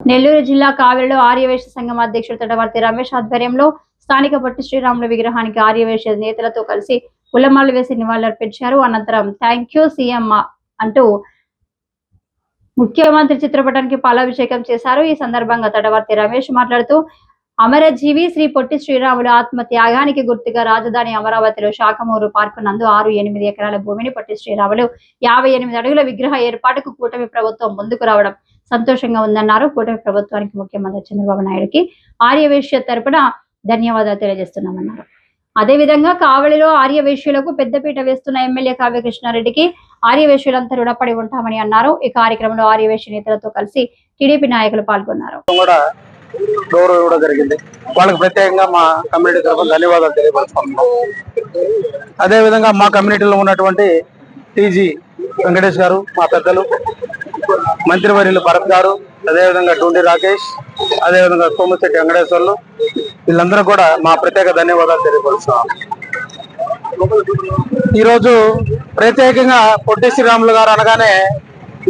నెల్లూరు జిల్లా కావలిలో ఆర్యవేశ సంఘం అధ్యక్షుడు తటవర్తి రమేష్ ఆధ్వర్యంలో స్థానిక పొట్టి శ్రీరాములు విగ్రహానికి ఆర్యవేశ నేతలతో కలిసి పులమాలు వేసి నివాళులర్పించారు. అనంతరం థ్యాంక్ యూ సీఎం అంటూ ముఖ్యమంత్రి చిత్రపటానికి పాలాభిషేకం చేశారు. ఈ సందర్భంగా తటవర్తి రమేష్ మాట్లాడుతూ అమరజీవి శ్రీ పొట్టి శ్రీరాములు ఆత్మ త్యాగానికి గుర్తుగా రాజధాని అమరావతిలో శాఖమూరు పార్కు నందు ఆరు ఎనిమిది ఎకరాల భూమిని పొట్టి శ్రీరాములు యాభై ఎనిమిది అడుగుల విగ్రహ ఏర్పాటుకు కూటమి ప్రభుత్వం ముందుకు రావడం సంతోషంగా ఉందన్నారు. కూటమి ప్రభుత్వానికి ముఖ్యమంత్రి చంద్రబాబు నాయుడుకి ఆర్యవేశ్య తరపున ధన్యవాదాలు తెలియజేస్తున్నామన్నారు. అదేవిధంగా కావలిలో ఆర్యవేశ్యులకు పెద్దపీట వేస్తున్న ఎమ్మెల్యే కావ్యకృష్ణారెడ్డికి ఆర్యవేశ్యులంతా రుణపడి ఉంటామని అన్నారు. ఈ కార్యక్రమంలో ఆర్యవేశ్య నేతలతో కలిసి టీడీపీ నాయకులు పాల్గొన్నారు. గౌరవం జరిగింది. వాళ్ళకి ప్రత్యేకంగా మా కమ్యూనిటీ తరఫున ధన్యవాదాలు అదే విధంగా మా కమ్యూనిటీలో ఉన్నటువంటి టీజీ వెంకటేష్ గారు మా పెద్దలు మంత్రివర్యులు భరత్ గారు అదేవిధంగా డూండి రాకేష్ అదేవిధంగా సోమశెట్టి వెంకటేశ్వర్లు వీళ్ళందరూ కూడా మా ప్రత్యేక ధన్యవాదాలు తెలియపరుస్తున్నాం. ఈరోజు ప్రత్యేకంగా పొట్టి శ్రీరాములు గారు అనగానే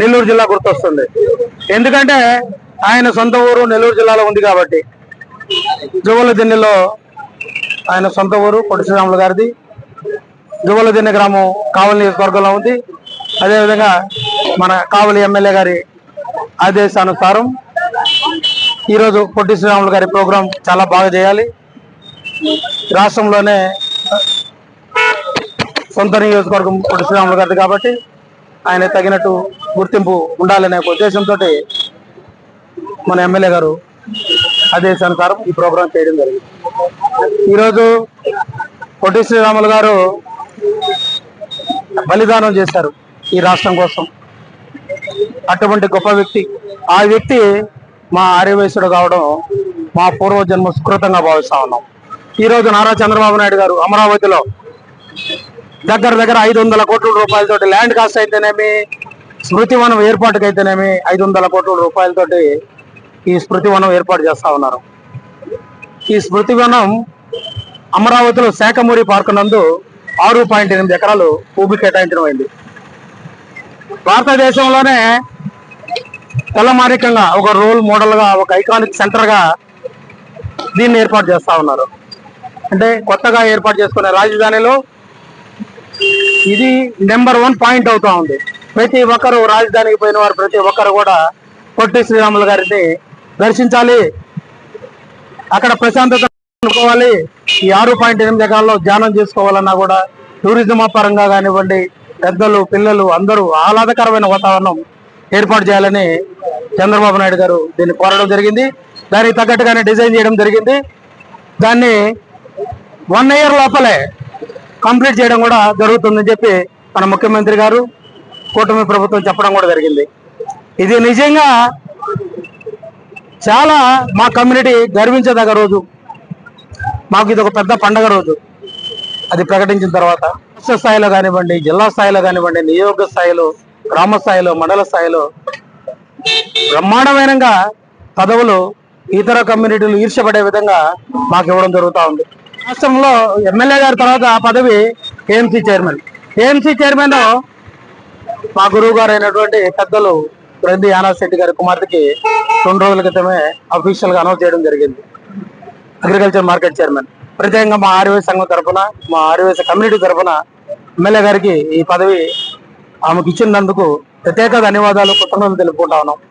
నెల్లూరు జిల్లా గుర్తొస్తుంది. ఎందుకంటే ఆయన సొంత ఊరు నెల్లూరు జిల్లాలో ఉంది కాబట్టి. జువల దిన్నెలో ఆయన సొంత ఊరు పొట్టి శ్రీరాములు గారిది. జువల దిన్నె గ్రామం కావలి నియోజకవర్గంలో ఉంది. అదేవిధంగా మన కావలి ఎమ్మెల్యే గారి ఆదేశానుసారం ఈరోజు పొట్టి శ్రీరాములు గారి ప్రోగ్రాం చాలా బాగా చేయాలి. రాష్ట్రంలోనే సొంత నియోజకవర్గం పొట్టి శ్రీరాములు గారిది కాబట్టి ఆయన తగినట్టు గుర్తింపు ఉండాలనే ఒక ఉద్దేశంతో మన ఎమ్మెల్యే గారు ఆదేశానుసారం ఈ ప్రోగ్రాం చేయడం జరిగింది. ఈరోజు పొట్టి శ్రీరాములు గారు బలిదానం చేశారు ఈ రాష్ట్రం కోసం. అటువంటి గొప్ప వ్యక్తి. ఆ వ్యక్తి మా ఆర్యవయసుడు కావడం మా పూర్వజన్మ సుకృతంగా భావిస్తా ఉన్నాం. ఈ రోజు నారా చంద్రబాబు నాయుడు గారు అమరావతిలో దగ్గర దగ్గర ఐదు వందల కోట్ల రూపాయలతోటి ల్యాండ్ కాస్ట్ అయితేనేమి స్మృతి వనం అయితేనేమి ఐదు వందల కోట్ల రూపాయలతోటి ఈ స్మృతి వనం ఏర్పాటు చేస్తా ఉన్నారు. ఈ స్మృతి వనం అమరావతిలో శాఖమూరి పార్కు నందు ఆరు పాయింట్ ఎనిమిది ఎకరాలు భూమి కేటాయించడం అయింది. భారతదేశంలోనే తలమానికంగా ఒక రోల్ మోడల్గా ఒక ఐకానిక్ సెంటర్గా దీన్ని ఏర్పాటు చేస్తూ ఉన్నారు. అంటే కొత్తగా ఏర్పాటు చేసుకునే రాజధానిలో ఇది నెంబర్ వన్ పాయింట్ అవుతా ఉంది. ప్రతి ఒక్కరు రాజధానికి పోయిన వారు ప్రతి ఒక్కరు కూడా పొట్టి శ్రీరాములు గారిని దర్శించాలి. అక్కడ ప్రశాంతత అనుకోవాలి. ఈ ఆరు పాయింట్ ఎనిమిది ఎకరాల్లో ధ్యానం చేసుకోవాలన్నా కూడా టూరిజం పరంగా కానివ్వండి పెద్దలు పిల్లలు అందరూ ఆహ్లాదకరమైన వాతావరణం ఏర్పాటు చేయాలని చంద్రబాబు నాయుడు గారు దీన్ని కోరడం జరిగింది. దానికి తగ్గట్టుగానే డిజైన్ చేయడం జరిగింది. దాన్ని వన్ ఇయర్ లోపలే కంప్లీట్ చేయడం కూడా జరుగుతుందని చెప్పి మన ముఖ్యమంత్రి గారు కూటమి ప్రభుత్వం చెప్పడం కూడా జరిగింది. ఇది నిజంగా చాలా మా కమ్యూనిటీ గర్వించదగ్గ రోజు. మాకు ఇది ఒక పెద్ద పండగ రోజు. అది ప్రకటించిన తర్వాత రాష్ట్ర స్థాయిలో కానివ్వండి జిల్లా స్థాయిలో కానివ్వండి నియోజక స్థాయిలో గ్రామ స్థాయిలో మండల స్థాయిలో బ్రహ్మాండమైనగా పదవులు ఇతర కమ్యూనిటీలు ఈర్షపడే విధంగా మాకు ఇవ్వడం జరుగుతూ ఉంది. రాష్ట్రంలో ఎమ్మెల్యే గారి తర్వాత ఆ పదవి ఏఎంసీ చైర్మన్ ఏఎంసీ చైర్మన్ మా గురువు గారు అయినటువంటి పెద్దలు రెడ్డి యానాశెట్టి గారి కుమార్తెకి రెండు రోజుల క్రితమే అఫీషియల్గా అనౌన్స్ చేయడం జరిగింది. అగ్రికల్చర్ మార్కెట్ చైర్మన్ ప్రత్యేకంగా మా ఆర్యవేశ సంఘం తరఫున మా ఆర్యవేశ కమ్యూనిటీ తరఫున ఎమ్మెల్యే గారికి ఈ పదవి ఆమెకు ఇచ్చినందుకు ప్రత్యేక ధన్యవాదాలు కృతజ్ఞతలు తెలుపుకుంటా ఉన్నాం.